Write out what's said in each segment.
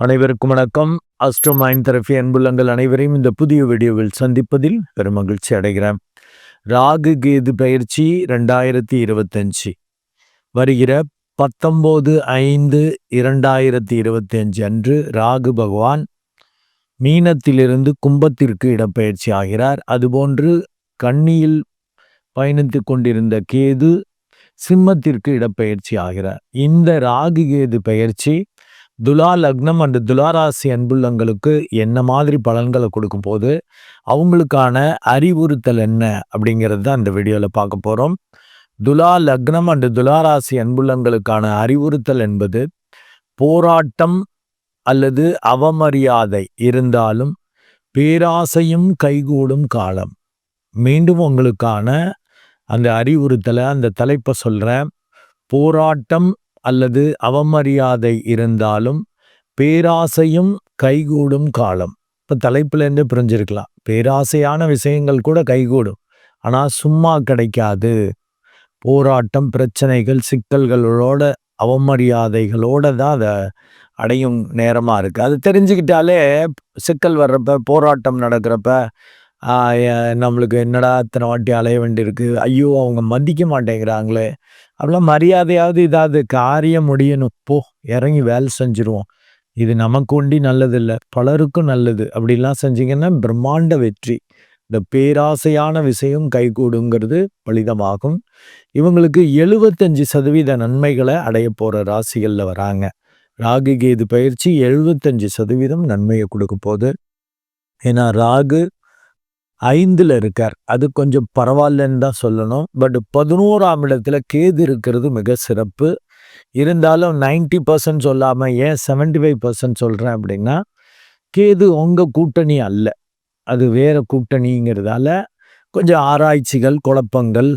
அனைவருக்கும் வணக்கம். Astro mind therapy அன்புள்ளங்கள் அனைவரையும் இந்த புதிய வீடியோவில் சந்திப்பதில் பெரும் மகிழ்ச்சி அடைகிறேன். ராகு கேது பயிற்சி ரெண்டாயிரத்தி இருபத்தஞ்சு. வருகிற பத்தொம்போது ஐந்து இரண்டாயிரத்தி இருபத்தஞ்சு அன்று ராகு பகவான் மீனத்திலிருந்து கும்பத்திற்கு இடப்பெயர்ச்சி ஆகிறார். அதுபோன்று கண்ணியில் பயணித்து கொண்டிருந்த கேது சிம்மத்திற்கு இடப்பெயர்ச்சி ஆகிறார். இந்த ராகு கேது பயிற்சி துலா லக்னம் அண்ட் துலாராசி அன்புள்ளங்களுக்கு என்ன மாதிரி பலன்களை கொடுக்கும் போது அவங்களுக்கான அறிவுறுத்தல் என்ன அப்படிங்கிறது தான் இந்த வீடியோவில் பார்க்க போகிறோம் துலா லக்னம் அண்டு துலாராசி அன்புள்ளங்களுக்கான அறிவுறுத்தல் என்பது போராட்டம் அல்லது அவமரியாதை இருந்தாலும் பேராசையும் கைகூடும் காலம். மீண்டும் உங்களுக்கான அந்த அறிவுறுத்தலை அந்த தலைப்பை சொல்கிறேன் போராட்டம் அல்லது அவமரியாதை இருந்தாலும் பேராசையும் கைகூடும் காலம். இப்போ தலைப்புலேருந்து பிரிஞ்சிருக்கலாம். பேராசையான விஷயங்கள் கூட கைகூடும். ஆனால் சும்மா கிடைக்காது. போராட்டம் பிரச்சனைகள் சிக்கல்களோட அவமரியாதைகளோட தான் அதை அடையும் நேரமாக இருக்குது அது தெரிஞ்சுக்கிட்டாலே சிக்கல் வர்றப்ப போராட்டம் நடக்கிறப்ப நம்மளுக்கு என்னடா இத்தனை வாட்டி அலைய வேண்டியிருக்கு? ஐயோ அவங்க மதிக்க மாட்டேங்கிறாங்களே. அப்படிலாம் மரியாதையாவது இதாவது காரியம் முடியணும். போ இறங்கி வேலை செஞ்சுருவோம். இது நமக்கு ஒண்டி நல்லதில்லை பலருக்கும் நல்லது. அப்படிலாம் செஞ்சீங்கன்னா பிரம்மாண்ட வெற்றி. இந்த பேராசையான விஷயம் கைகூடுங்கிறது பலிதமாகும். இவங்களுக்கு எழுபத்தஞ்சு சதவீத நன்மைகளை அடைய போகிற ராசிகளில் வராங்க. ராகு கேது பயிற்சி எழுபத்தஞ்சு சதவீதம் நன்மையை கொடுக்க போகுது. ஏன்னா ராகு ஐந்தில் இருக்கார். அது கொஞ்சம் பரவாயில்லன்னு தான் சொல்லணும். பட் பதினோராம் இடத்துல கேது இருக்கிறது மிக சிறப்பு. இருந்தாலும் நைன்டி பர்சன்ட் சொல்லாமல் ஏன் செவன்டி ஃபைவ் பர்சன்ட் சொல்கிறேன் அப்படின்னா கேது உங்கள் கூட்டணி அல்ல. அது வேறு கூட்டணிங்கிறதால கொஞ்சம் ஆராய்ச்சிகள் குழப்பங்கள்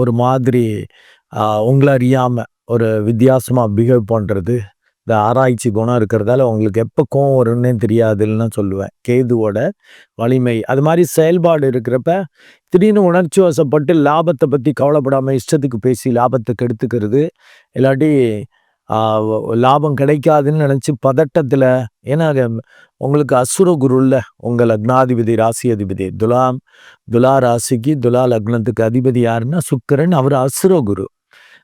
ஒரு மாதிரி உங்களை அறியாமல் ஒரு வித்தியாசமாக பிஹேவ் பண்ணுறது இந்த ஆராய்ச்சி குணம் இருக்கிறதால உங்களுக்கு எப்போ கோவம் வரும்னே தெரியாதுன்னு சொல்லுவேன். கேதுவோட வலிமை. அது மாதிரி செயல்பாடு இருக்கிறப்ப திடீர்னு உணர்ச்சி வசப்பட்டு லாபத்தை பற்றி கவலைப்படாமல் இஷ்டத்துக்கு பேசி லாபத்தை கெடுத்துக்கிறது. இல்லாட்டி லாபம் கிடைக்காதுன்னு நினச்சி பதட்டத்தில் ஏன்னா உங்களுக்கு அசுர குருல்ல உங்கள் லக்னாதிபதி ராசி அதிபதி. துலாம் துலா ராசிக்கு துலா லக்னத்துக்கு அதிபதி யாருன்னா சுக்கரன். அவர் அசுர குரு.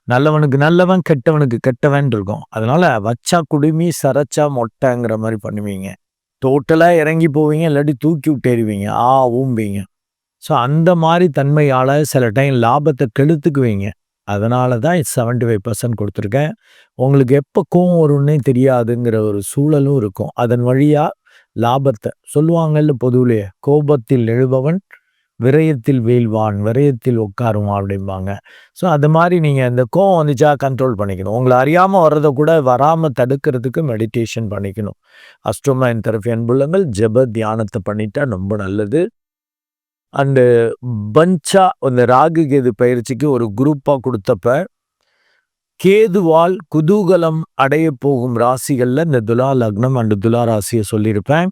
நல்லவனுக்கு நல்லவன் கெட்டவனுக்கு கெட்டவன் இருக்கும். அதனால வச்சா குடுமி சரைச்சா மொட்டைங்கிற மாதிரி பண்ணுவீங்க. டோட்டலாக இறங்கி போவீங்க இல்லாட்டி தூக்கி விட்டேருவீங்க ஆ ஊம்பீங்க ஸோ அந்த மாதிரி தன்மையால் சில டைம் லாபத்தை கெடுத்துக்குவீங்க. அதனால தான் செவன்டி ஃபைவ் பர்சன்ட் கொடுத்துருக்கேன். உங்களுக்கு எப்போ கோவம் வரும்னே தெரியாதுங்கிற ஒரு சூழலும் இருக்கும். அதன் வழியாக லாபத்தை சொல்லுவாங்கல்ல பொதுவிலேயே கோபத்தில் எழுபவன் விரயத்தில் வீழ்வான் விரயத்தில் உட்காருவான் அப்படிம்பாங்க. ஸோ அது மாதிரி நீங்கள் இந்த கோவம் வந்துச்சா கண்ட்ரோல் பண்ணிக்கணும். உங்களை அறியாமல் வர்றதை கூட வராமல் தடுக்கிறதுக்கு மெடிடேஷன் பண்ணிக்கணும். அஸ்ட்ரோமைன் தெரப்பி அன்புள்ளங்கள் ஜப தியானத்தை பண்ணிட்டா ரொம்ப நல்லது. அண்டு பஞ்சா அந்த ராகு கேது பயிற்சிக்கு ஒரு குரூப்பாக கொடுத்தப்ப கேதுவால் குதூகலம் அடைய போகும் ராசிகளில் இந்த துலா லக்னம் அண்டு துலா ராசியை சொல்லியிருப்பேன்.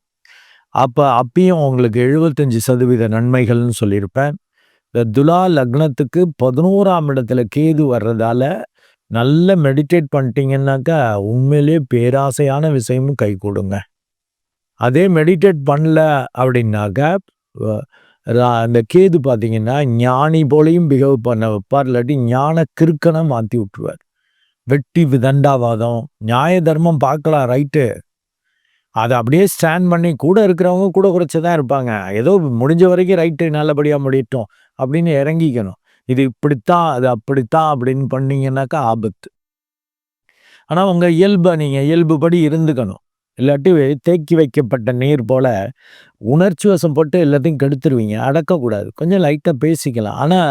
அப்போ அப்பயும் உங்களுக்கு எழுபத்தஞ்சி சதவீத நன்மைகள்னு சொல்லியிருப்பேன். இந்த துலா லக்னத்துக்கு பதினோராம் இடத்துல கேது வர்றதால நல்ல மெடிடேட் பண்ணிட்டீங்கன்னாக்கா உண்மையிலே பேராசையான விஷயமும் கை கொடுங்க. அதே மெடிடேட் பண்ணல அப்படின்னாக்கா அந்த கேது பார்த்தீங்கன்னா ஞானி போலையும் பிஹேவ் பண்ண வைப்பார் இல்லாட்டி ஞான கிறுக்கனை மாற்றி விட்டுருவார். வெட்டி விதண்டாவாதம் நியாய தர்மம் பார்க்கலாம் ரைட்டு அதை அப்படியே ஸ்டாண்ட் பண்ணி கூட இருக்கிறவங்க கூட குறைச்சி தான் இருப்பாங்க. ஏதோ முடிஞ்ச வரைக்கும் ரைட்டு நல்லபடியாக முடியட்டும் அப்படின்னு இறங்கிக்கணும். இது இப்படித்தான் அது அப்படித்தான் அப்படின்னு பண்ணீங்கன்னாக்கா ஆபத்து. ஆனால் உங்கள் இயல்பை நீங்கள் இயல்புபடி இருந்துக்கணும். இல்லாட்டி தேக்கி வைக்கப்பட்ட நீர் போல் உணர்ச்சி வசம் போட்டு எல்லாத்தையும் கெடுத்துருவீங்க. அடக்கக்கூடாது. கொஞ்சம் லைட்டாக பேசிக்கலாம். ஆனால்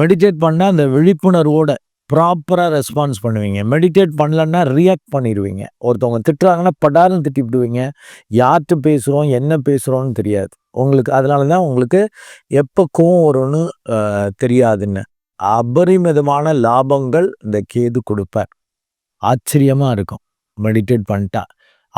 மெடிடேட் பண்ணால் அந்த விழிப்புணர்வோட ப்ராப்பராக ரெஸ்பான்ஸ் பண்ணுவீங்க. மெடிடேட் பண்ணலன்னா ரியாக்ட் பண்ணிடுவீங்க ஒருத்தவங்க திட்டுறாங்கன்னா படாரம் திட்டி விடுவீங்க யார்கிட்ட பேசுகிறோம் என்ன பேசுகிறோன்னு தெரியாது. உங்களுக்கு அதனால தான் உங்களுக்கு எப்போ கோவம் வரும்னு தெரியாதுன்னு. அபரிமிதமான லாபங்கள் இந்த கேது கொடுப்பார். ஆச்சரியமாக இருக்கும். மெடிடேட் பண்ணிட்டா.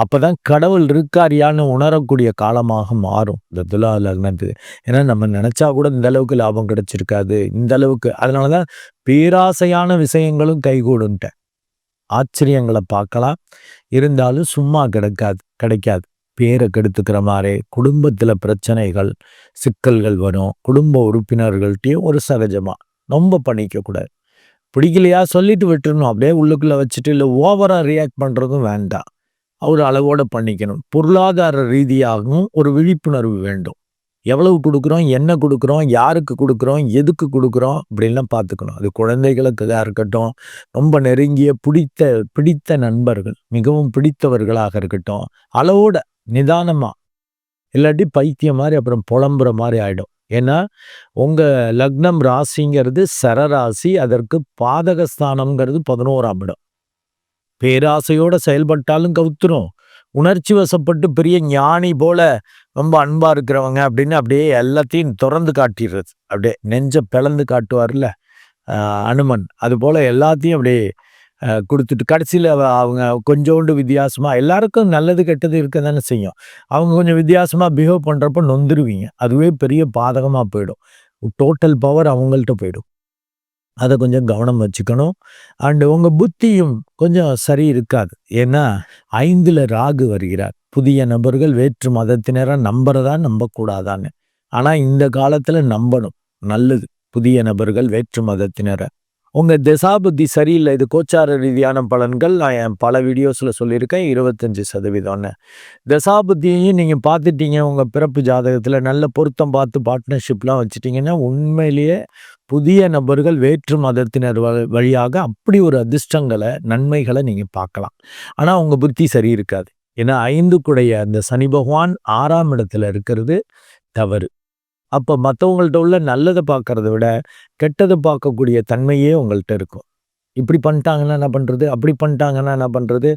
அப்போ தான் கடவுள் இருக்காரியான்னு உணரக்கூடிய காலமாக மாறும். இந்த துலா லக்னத்து ஏன்னா நம்ம நினச்சா கூட இந்த அளவுக்கு லாபம் கிடச்சிருக்காது. இந்த அளவுக்கு. அதனாலதான் பேராசையான விஷயங்களும் கைகூடுன்ட்டேன் ஆச்சரியங்களை பார்க்கலாம். இருந்தாலும் சும்மா கிடைக்காது கிடைக்காது. பேரை கெடுத்துக்கிற மாதிரி குடும்பத்தில் பிரச்சனைகள் சிக்கல்கள் வரும். குடும்ப உறுப்பினர்கள்ட்டையும் ஒரு சகஜமாக ரொம்ப பண்ணிக்கக்கூடாது பிடிக்கலையா சொல்லிட்டு விட்டுருணும் அப்படியே உள்ளுக்குள்ளே வச்சுட்டு இல்லை ஓவராக ரியாக்ட் பண்ணுறதும் வேண்டாம். அவர் அளவோடு பண்ணிக்கணும். பொருளாதார ரீதியாகவும் ஒரு விழிப்புணர்வு வேண்டும். எவ்வளவு கொடுக்குறோம் என்ன கொடுக்குறோம் யாருக்கு கொடுக்குறோம் எதுக்கு கொடுக்குறோம் அப்படின்லாம் பார்த்துக்கணும். அது குழந்தைகளுக்கு இருக்கட்டும் ரொம்ப நெருங்கிய பிடித்த பிடித்த நண்பர்கள் மிகவும் பிடித்தவர்களாக இருக்கட்டும் அளவோட நிதானமாக இல்லாட்டி பைத்தியம் மாதிரி அப்புறம் புலம்புற மாதிரி ஆகிடும் ஏன்னா உங்கள் லக்னம் ராசிங்கிறது சரராசி அதற்கு பாதகஸ்தானம்ங்கிறது பதினோராம் இடம். பேராசையோட செயல்பட்டாலும் கவுத்துரும். உணர்ச்சி வசப்பட்டு பெரிய ஞானி போல ரொம்ப அன்பா இருக்கிறவங்க அப்படின்னு அப்படியே எல்லாத்தையும் திறந்து காட்டிடுறது. அப்படியே நெஞ்ச பிளந்து காட்டுவார்ல அனுமன். அது போல எல்லாத்தையும் அப்படியே கொடுத்துட்டு கடைசியில் அவங்க கொஞ்சோண்டு வித்தியாசமாக எல்லாருக்கும் நல்லது கெட்டது இருக்க தானே செய்யும். அவங்க கொஞ்சம் வித்தியாசமாக பிஹேவ் பண்ணுறப்ப நொந்துருவீங்க. அதுவே பெரிய பாதகமாக போயிடும். டோட்டல் பவர் அவங்கள்ட்ட போயிடும். அதை கொஞ்சம் கவனம் வச்சுக்கணும். அண்டு உங்கள் புத்தியும் கொஞ்சம் சரி இருக்காது. ஏன்னா ஐந்தில் ராகு வருகிறார். புதிய நபர்கள் வேற்று மதத்தினரை நம்புறதா நம்பக்கூடாதான்னு. ஆனால் இந்த காலத்தில் நம்பணும். நல்லது. புதிய நபர்கள் வேற்று மதத்தினரை. உங்கள் திசாபுத்தி சரியில்லை இது கோச்சார ரீதியான பலன்கள். நான் என் பல வீடியோஸில் சொல்லியிருக்கேன் இருபத்தஞ்சி சதவீதம்னு. திசாபுத்தியையும் நீங்கள் பார்த்துட்டீங்க உங்கள் பிறப்பு ஜாதகத்தில் நல்ல பொருத்தம் பார்த்து பார்ட்னர்ஷிப்லாம் வச்சுட்டிங்கன்னா உண்மையிலேயே புதிய நபர்கள் வேற்று மதத்தினர் வழியாக அப்படி ஒரு அதிர்ஷ்டங்களை நன்மைகளை நீங்கள் பார்க்கலாம். ஆனால் உங்கள் புத்தி சரி இருக்காது ஏன்னா ஐந்து குடைய அந்த சனி பகவான் ஆறாம் இடத்துல இருக்கிறது தவறு. அப்போ மற்றவங்கள்ட்ட உள்ள நல்லதை பார்க்கறத விட கெட்டதை பார்க்கக்கூடிய தன்மையே உங்கள்கிட்ட இருக்கும். இப்படி பண்ணிட்டாங்கன்னா என்ன பண்ணுறது அப்படி பண்ணிட்டாங்கன்னா என்ன பண்ணுறது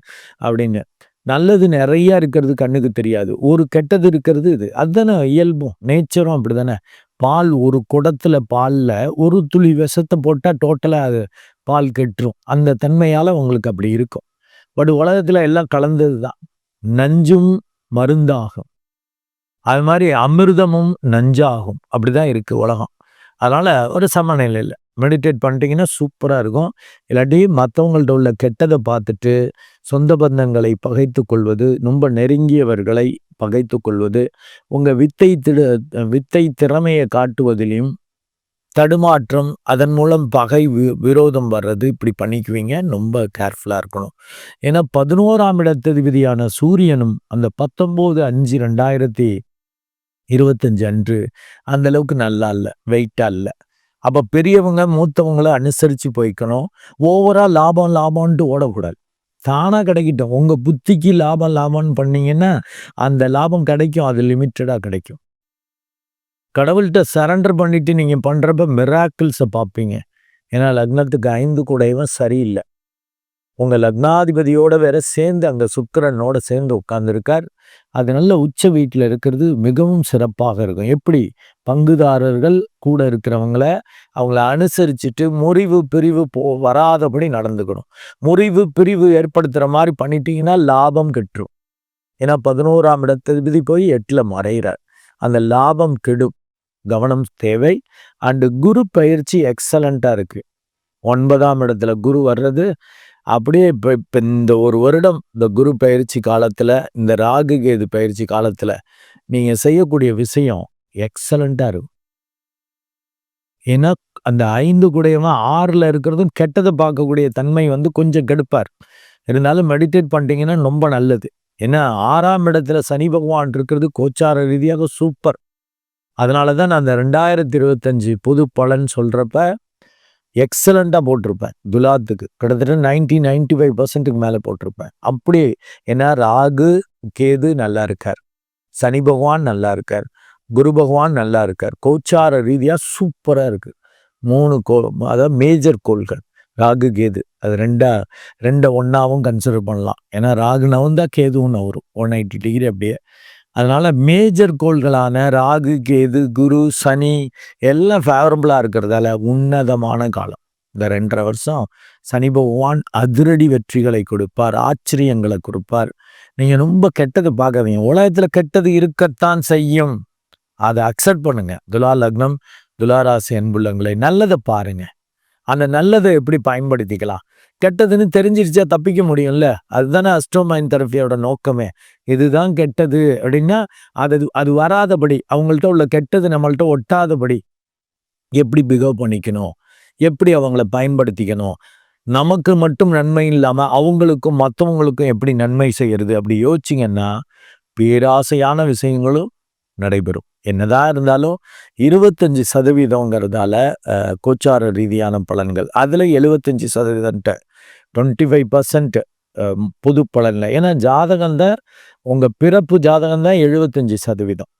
அப்படின்னு. நல்லது நிறையா இருக்கிறது கண்ணுக்கு தெரியாது. ஒரு கெட்டது இருக்கிறது இது. அதுதானே இயல்பும். நேச்சரும் அப்படி தானே பால் ஒரு குடத்துல பாலில் ஒரு துளி விஷத்தை போட்டால் டோட்டலாக அது பால் கெட்டுரும். அந்த தன்மையால் உங்களுக்கு அப்படி இருக்கும். பட் உலகத்தில் எல்லாம் கலந்தது தான் நஞ்சும் மருந்தாகும். அது மாதிரி அமிர்தமும் நஞ்சாகும். அப்படிதான் இருக்குது உலகம். அதனால் ஒரு சமநிலையில் மெடிடேட் பண்ணிட்டீங்கன்னா சூப்பராக இருக்கும். இல்லாட்டி மற்றவங்கள்ட்ட உள்ள கெட்டதை பார்த்துட்டு சொந்த பந்தங்களை பகைத்து கொள்வது ரொம்ப நெருங்கியவர்களை பகைத்து கொள்வது உங்கள் வித்தை திடு வித்தை திறமையை காட்டுவதிலையும் தடுமாற்றம் அதன் மூலம் பகை வி விரோதம் வர்றது இப்படி பண்ணிக்குவீங்க. ரொம்ப கேர்ஃபுல்லாக இருக்கணும். ஏன்னா பதினோராம் இடத்ததிபதியான சூரியனும் அந்த பத்தொம்போது அஞ்சு ரெண்டாயிரத்தி இருபத்தஞ்சு அன்று. அந்த அளவுக்கு நல்லா இல்லை வெயிட்டா இல்லை. அப்போ பெரியவங்க மூத்தவங்களை அனுசரித்து போய்க்கணும். ஓவராக லாபம் லாபம்ன்ட்டு ஓடக்கூடாது. தானாக கிடைக்கட்டும். உங்கள் புத்திக்கு லாபம் லாபம்னு பண்ணீங்கன்னா அந்த லாபம் கிடைக்கும் அது லிமிட்டடாக கிடைக்கும். கடவுள்கிட்ட சரண்டர் பண்ணிட்டு நீங்கள் பண்ணுறப்ப மிராக்கிள்ஸை பார்ப்பீங்க ஏன்னா லக்னத்துக்கு ஐந்து கூடையவன் சரியில்லை. உங்கள் லக்னாதிபதியோட வேற சேர்ந்து அங்கே சுக்கரனோட சேர்ந்து உட்காந்துருக்கார் அது நல்ல உச்ச வீட்டில் இருக்கிறது மிகவும் சிறப்பாக இருக்கும். எப்படி? பங்குதாரர்கள் கூட இருக்கிறவங்கள அவங்கள அனுசரிச்சுட்டு முறிவு பிரிவு போ வராதபடி நடந்துக்கணும். முறிவு பிரிவு ஏற்படுத்துகிற மாதிரி பண்ணிட்டீங்கன்னா லாபம் கெட்டுரும். ஏன்னா பதினோராம் இடத்ததிபதி போய் எட்டில் மறைகிறார் அந்த லாபம் கெடும். கவனம் தேவை. அண்டு குரு பயிற்சி எக்ஸலண்ட்டாக இருக்குது ஒன்பதாம் இடத்துல குரு வர்றது அப்படியே இப்போ இப்போ இந்த ஒரு வருடம் இந்த குரு பயிற்சி காலத்தில் இந்த ராகு கேது பயிற்சி காலத்தில் நீங்கள் செய்யக்கூடிய விஷயம் எக்ஸலண்ட்டாக இருக்கும். ஏன்னா அந்த ஐந்து கூடையவன் ஆறில் இருக்கிறதும் கெட்டதை பார்க்கக்கூடிய தன்மை வந்து கொஞ்சம் கெடுப்பார். இருந்தாலும் மெடிடேட் பண்ணிட்டீங்கன்னா ரொம்ப நல்லது. ஏன்னா ஆறாம் இடத்துல சனி பகவான் இருக்கிறது கோச்சார ரீதியாக சூப்பர் அதனால தான் நான் அந்த ரெண்டாயிரத்தி இருபத்தஞ்சு புது பலன் சொல்கிறப்ப எக்ஸலண்ட்டாக போட்டிருப்பேன். துலாத்துக்கு. கிட்டத்தட்ட நைன்டி நைன்டி ஃபைவ் பர்சன்ட்டுக்கு மேலே போட்டிருப்பேன். அப்படி ஏன்னா ராகு கேது நல்லா இருக்கார். சனி பகவான் நல்லா இருக்கார். குரு பகவான் நல்லா இருக்கார். கோச்சார ரீதியாக சூப்பராக இருக்குது மூணு கோ அதாவது மேஜர் கோள்கள். ராகு கேது. அது ரெண்டா ரெண்டை ஒன்றாவும் கன்சிடர் பண்ணலாம். ஏன்னா ராகு நவுந்தா கேதுவும் நவரும். ஒன் எயிட்டி டிகிரி அப்படியே அதனால் மேஜர் கோள்களான ராகு கேது குரு சனி எல்லாம் ஃபேவரபுளாக இருக்கிறதால உன்னதமான காலம். இந்த ரெண்டரை வருஷம் சனி பகவான் அதிரடி வெற்றிகளை கொடுப்பார் ஆச்சரியங்களை கொடுப்பார். நீங்கள் ரொம்ப கெட்டது பார்க்காதீங்க. உலகத்தில் கெட்டது இருக்கத்தான் செய்யும். அதை அக்செப்ட் பண்ணுங்கள் துலா லக்னம் துலாராசி அன்புள்ளங்களை நல்லதை பாருங்கள் அந்த நல்லதை எப்படி பயன்படுத்திக்கலாம்? கெட்டதுன்னு தெரிஞ்சிருச்சா தப்பிக்க முடியும்ல? அதுதானே அஸ்ட்ரோமைன் தெரப்பியோட நோக்கமே. இதுதான் கெட்டது அப்படின்னா அது அது வராதபடி அவங்கள்ட்ட உள்ள கெட்டது நம்மள்ட்ட ஒட்டாதபடி எப்படி பிகவ் பண்ணிக்கணும்? எப்படி அவங்கள பயன்படுத்திக்கணும்? நமக்கு மட்டும் நன்மை இல்லாமல் அவங்களுக்கும் மற்றவங்களுக்கும் எப்படி நன்மை செய்கிறது அப்படி யோசிச்சிங்கன்னா பேராசையான விஷயங்களும் நடைபெறும். என்னதான் இருந்தாலும் இருபத்தஞ்சு சதவீதங்கிறதால கோச்சார ரீதியான பலன்கள். அதில் எழுபத்தஞ்சு சதவீதம்ட்ட டுவெண்ட்டி ஃபைவ் பர்சன்ட் புது பலனில். ஏன்னா ஜாதகம் தான் உங்கள் பிறப்பு ஜாதகம் தான் எழுபத்தஞ்சு சதவீதம்.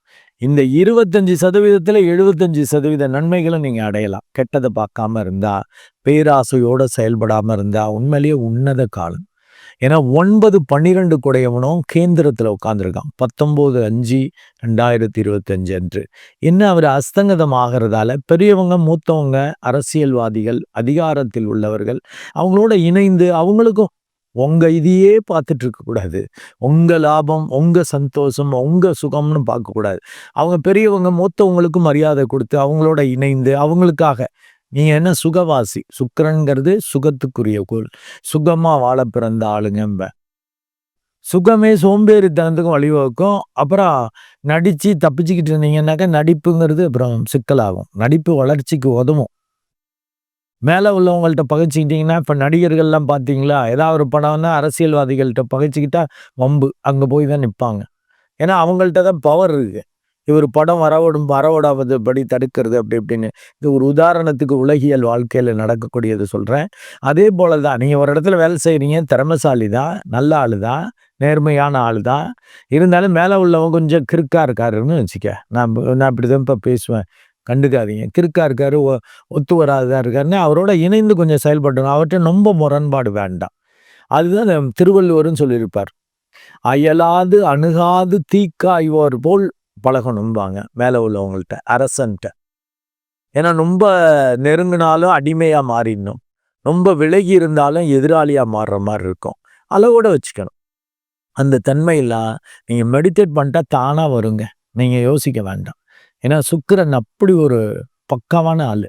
இந்த இருபத்தஞ்சு சதவீதத்தில் எழுபத்தஞ்சு சதவீத நன்மைகளை நீங்கள் அடையலாம். கெட்டதை பார்க்காம இருந்தால் பேராசையோடு செயல்படாமல் இருந்தால் உண்மையிலேயே உன்னத காலம். ஏன்னா ஒன்பது பன்னிரெண்டு குடையவனும் கேந்திரத்தில் உட்காந்துருக்கான் பத்தொம்போது அஞ்சு ரெண்டாயிரத்தி இருபத்தஞ்சு அன்று. என்ன அவர் அஸ்தங்கதம் ஆகிறதால பெரியவங்க மூத்தவங்க அரசியல்வாதிகள் அதிகாரத்தில் உள்ளவர்கள் அவங்களோட இணைந்து அவங்களுக்கும் உங்கள் இதையே பார்த்துட்டு இருக்கக்கூடாது உங்கள் லாபம் உங்கள் சந்தோஷம் உங்கள் சுகம்னு பார்க்கக்கூடாது. அவங்க பெரியவங்க மூத்தவங்களுக்கும் மரியாதை கொடுத்து அவங்களோட இணைந்து அவங்களுக்காக நீங்கள் என்ன சுகவாசி? சுக்கரன்கிறது சுகத்துக்குரிய கோள். சுகமாக வாழ பிறந்த ஆளுங்கம்ப சுகமே சோம்பேறித்தனத்துக்கும் வழிவகுக்கும். அப்புறம் நடித்து தப்பிச்சுக்கிட்டு இருந்தீங்கன்னாக்கா நடிப்புங்கிறது அப்புறம் சிக்கலாகும். நடிப்பு வளர்ச்சிக்கு உதவும். மேலே உள்ளவங்கள்ட்ட பகைச்சிக்கிட்டிங்கன்னா இப்போ நடிகர்கள்லாம் பார்த்தீங்களா ஏதாவது ஒரு படம்னா அரசியல்வாதிகள்கிட்ட பகைச்சிக்கிட்டா வம்பு. அங்கே போய் தான் நிற்பாங்க ஏன்னா அவங்கள்ட்ட தான் பவர் இருக்குது இவர் படம் வரவிடும் வரவிடாவது படி தடுக்கிறது அப்படி இப்படின்னு. இது ஒரு உதாரணத்துக்கு உலகியல் வாழ்க்கையில் நடக்கக்கூடியது சொல்கிறேன் அதே போல தான் நீங்கள் ஒரு இடத்துல வேலை செய்கிறீங்க திறமசாலி தான் நல்ல ஆள் தான் நேர்மையான ஆள் தான் இருந்தாலும் மேலே உள்ளவங்க கொஞ்சம் கிறுக்காக இருக்காருன்னு வச்சுக்க. நான் நான் இப்படி தான் இப்போ பேசுவேன். கண்டுக்காதீங்க. கிறுக்காக இருக்காரு ஒத்து வராதா இருக்காருன்னு அவரோட இணைந்து கொஞ்சம் செயல்படணும். அவர்கிட்ட ரொம்ப முரண்பாடு வேண்டாம். அதுதான் திருவள்ளுவர்னு சொல்லியிருப்பார். அயலாது அணுகாது தீக்காய்வோர் போல் பழகணும்பாங்க மேலே உள்ளவங்கள்ட்ட அரசன்ட்ட. ஏன்னா ரொம்ப நெருங்கினாலும் அடிமையாக மாறிடணும். ரொம்ப விலகி இருந்தாலும் எதிராளியாக மாறுற மாதிரி இருக்கும். அளவோட வச்சுக்கணும். அந்த தன்மையெல்லாம் நீங்கள் மெடிடேட் பண்ணிட்டா தானாக வருங்க. நீங்கள் யோசிக்க வேண்டாம். ஏன்னா சுக்கரன் அப்படி ஒரு பக்காவான ஆள்.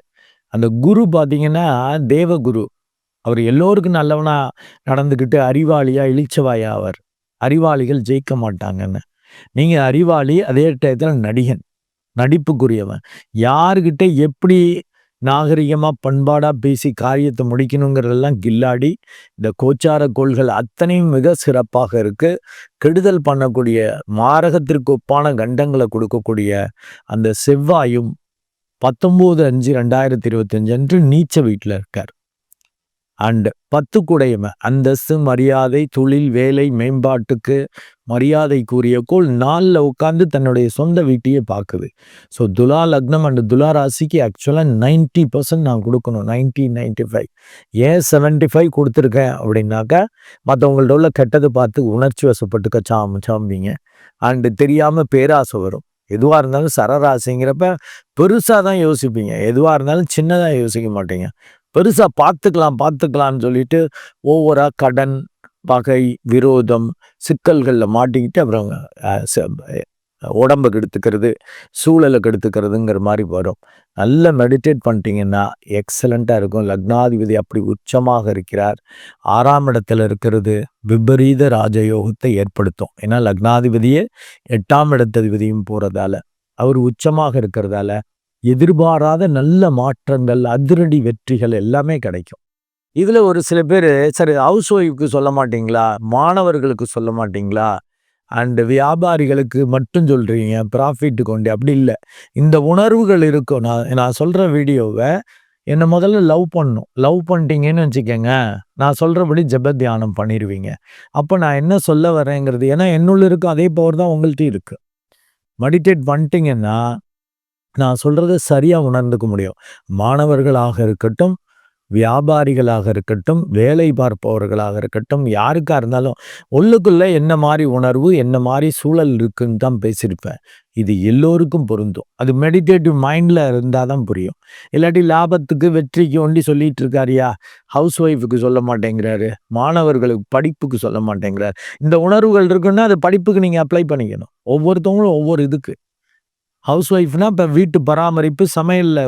அந்த குரு பார்த்தீங்கன்னா தேவகுரு. அவர் எல்லோருக்கும் நல்லவனாக நடந்துக்கிட்டு அறிவாளியாக இழிச்சவாயா அவர் அறிவாளிகள் ஜெயிக்க மாட்டாங்கன்னு. நீங்கள் அறிவாளி அதே டயத்தில் நடிகன் நடிப்புக்குரியவன். யாருக்கிட்ட எப்படி நாகரிகமாக பண்பாடாக பேசி காரியத்தை முடிக்கணுங்கிறதெல்லாம் கில்லாடி இந்த கோச்சார கோள்கள் அத்தனையும் மிக சிறப்பாக இருக்கு. கெடுதல் பண்ணக்கூடிய மாரகத்திற்கு ஒப்பான கண்டங்களை கொடுக்கக்கூடிய அந்த செவ்வாயும் பத்தொம்போது அஞ்சு ரெண்டாயிரத்தி இருபத்தஞ்சு அன்று நீச்ச வீட்டில் இருக்கார். அண்ட் பத்து குடையமை அந்தஸ்து மரியாதை தொழில் வேலை மேம்பாட்டுக்கு மரியாதை கூறிய கோள் நாளில் உட்காந்து தன்னுடைய சொந்த வீட்டையே பார்க்குது. ஸோ துலா லக்னம் அண்ட் துலா ராசிக்கு ஆக்சுவலாக நைன்ட்டி பர்சன்ட் நான் கொடுக்கணும் நைன்டி நைன்டி ஃபைவ் ஏன் செவன்ட்டி ஃபைவ் கொடுத்துருக்கேன் அப்படின்னாக்கா மற்றவங்கள்ட்ட உள்ள கெட்டதை பார்த்து உணர்ச்சி வசப்பட்டுக்க சாம் சாம்பிங்க. அண்டு தெரியாமல் பேராசை வரும். எதுவாக இருந்தாலும் சரராசிங்கிறப்ப பெருசாக தான் யோசிப்பீங்க. எதுவாக இருந்தாலும் சின்னதாக யோசிக்க மாட்டீங்க. பெருசாக பார்த்துக்கலாம் பார்த்துக்கலான்னு சொல்லிட்டு ஓவராக கடன் பகை விரோதம் சிக்கல்களில் மாட்டிக்கிட்டு அப்புறம் உடம்பை கெடுத்துக்கிறது சூழலை கெடுத்துக்கிறதுங்கிற மாதிரி வரும். நல்ல மெடிடேட் பண்ணிட்டீங்கன்னா எக்ஸலண்ட்டாக இருக்கும். லக்னாதிபதி அப்படி உச்சமாக இருக்கிறார். ஆறாம் இடத்துல இருக்கிறது விபரீத ராஜயோகத்தை ஏற்படுத்தும். ஏன்னா லக்னாதிபதியே எட்டாம் இடத்ததிபதியும் போகிறதால அவர் உச்சமாக இருக்கிறதால எதிர்பாராத நல்ல மாற்றங்கள் அதிரடி வெற்றிகள் எல்லாமே கிடைக்கும். இதில் ஒரு சில பேர் சரி ஹவுஸ் ஒய்ஃப்க்கு சொல்ல மாட்டீங்களா? மாணவர்களுக்கு சொல்ல மாட்டீங்களா? அண்டு வியாபாரிகளுக்கு மட்டும் சொல்கிறீங்க ப்ராஃபிட்டு கொண்டு. அப்படி இல்லை. இந்த உணர்வுகள் இருக்கும். நான் நான் சொல்கிற வீடியோவை என்னை முதல்ல லவ் பண்ணும். லவ் பண்ணிட்டீங்கன்னு வச்சுக்கோங்க. நான் சொல்கிறபடி ஜப தியானம் பண்ணிடுவீங்க அப்போ நான் என்ன சொல்ல வரேங்கிறது ஏன்னா என்னுள்ள இருக்கும் அதே பவர் தான் உங்கள்கிட்ட இருக்குது மெடிடேட் பண்ணிட்டீங்கன்னா நான் சொல்கிறத சரியாக உணர்ந்துக்க முடியும். மாணவர்களாக இருக்கட்டும் வியாபாரிகளாக இருக்கட்டும் வேலை பார்ப்பவர்களாக இருக்கட்டும் யாருக்காக இருந்தாலும் உள்ளுக்குள்ளே என்ன மாதிரி உணர்வு என்ன மாதிரி சூழல் இருக்குன்னு தான் பேசியிருப்பேன். இது எல்லோருக்கும் பொருந்தும். அது மெடிடேட்டிவ் மைண்டில் இருந்தால் தான் புரியும். இல்லாட்டி லாபத்துக்கு வெற்றிக்கு ஒண்டி சொல்லிட்டு இருக்காரியா ஹவுஸ் ஒய்ஃபுக்கு சொல்ல மாட்டேங்கிறாரு மாணவர்களுக்கு படிப்புக்கு சொல்ல மாட்டேங்கிறார். இந்த உணர்வுகள் இருக்குன்னா அது படிப்புக்கு நீங்கள் அப்ளை பண்ணிக்கணும். ஒவ்வொருத்தவங்களும் ஒவ்வொரு இதுக்கு. ஹவுஸ் ஒய்ஃப்னா இப்போ வீட்டு பராமரிப்பு சமையலில்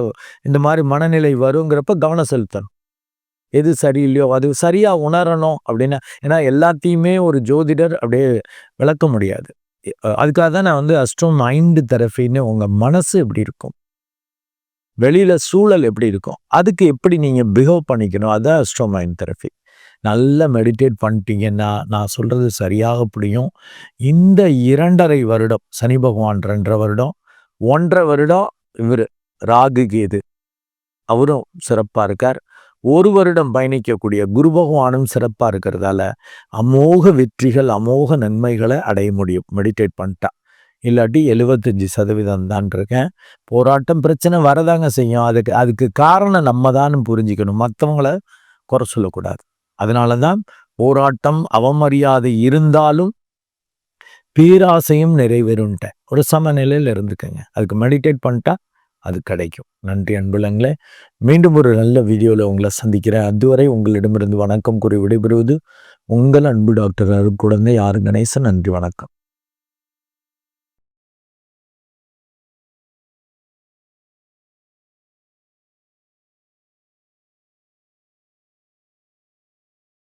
இந்த மாதிரி மனநிலை வருங்கிறப்ப கவனம் செலுத்தணும். எது சரியில்லையோ அது சரியாக உணரணும் அப்படின்னு ஏன்னா எல்லாத்தையுமே ஒரு ஜோதிடர் அப்படியே விளக்க முடியாது. அதுக்காக தான் நான் வந்து அஸ்ட்ரோ மைண்டு தெரஃபின்னு உங்கள் மனசு எப்படி இருக்கும்? வெளியில் சூழல் எப்படி இருக்கும்? அதுக்கு எப்படி நீங்கள் பிஹேவ் பண்ணிக்கணும்? அதுதான் அஸ்ட்ரோ மைண்ட் தெரபி நல்லா மெடிடேட் பண்ணிட்டீங்கன்னா நான் சொல்கிறது சரியாக புரியும். இந்த இரண்டரை வருடம் சனி பகவான் ரெண்டரை வருடம் ஒன்றரை வருடம் இவர் ராகு கேது. அவரும் சிறப்பாக இருக்கார். ஒரு வருடம் பயணிக்கக்கூடிய குரு பகவானும் சிறப்பாக இருக்கிறதால அமோக வெற்றிகள் அமோக நன்மைகளை அடைய முடியும். மெடிடேட் பண்ணிட்டா. இல்லாட்டி எழுபத்தஞ்சி சதவீதம் தான் இருக்கேன். போராட்டம் பிரச்சனை வரதாங்க செய்யும். அதுக்கு அதுக்கு காரணம் நம்ம தான் புரிஞ்சுக்கணும். மற்றவங்கள குறை சொல்லக்கூடாது. அதனால தான் போராட்டம் அவமரியாதை இருந்தாலும் பேராசையும் நிறைவேறும்ட்ட ஒரு சமநிலையில் இருந்துக்கங்க. அதுக்கு மெடிடேட் பண்ணிட்டா அது கிடைக்கும். நன்றி அன்புலங்களே. மீண்டும் ஒரு நல்ல வீடியோவில் உங்களை சந்திக்கிறேன். அதுவரை உங்களிடமிருந்து வணக்கம் கூறி விடைபெறுவது உங்கள் அன்பு டாக்டர் அருட்குழந்தை ஆறு கணேசன். நன்றி வணக்கம்.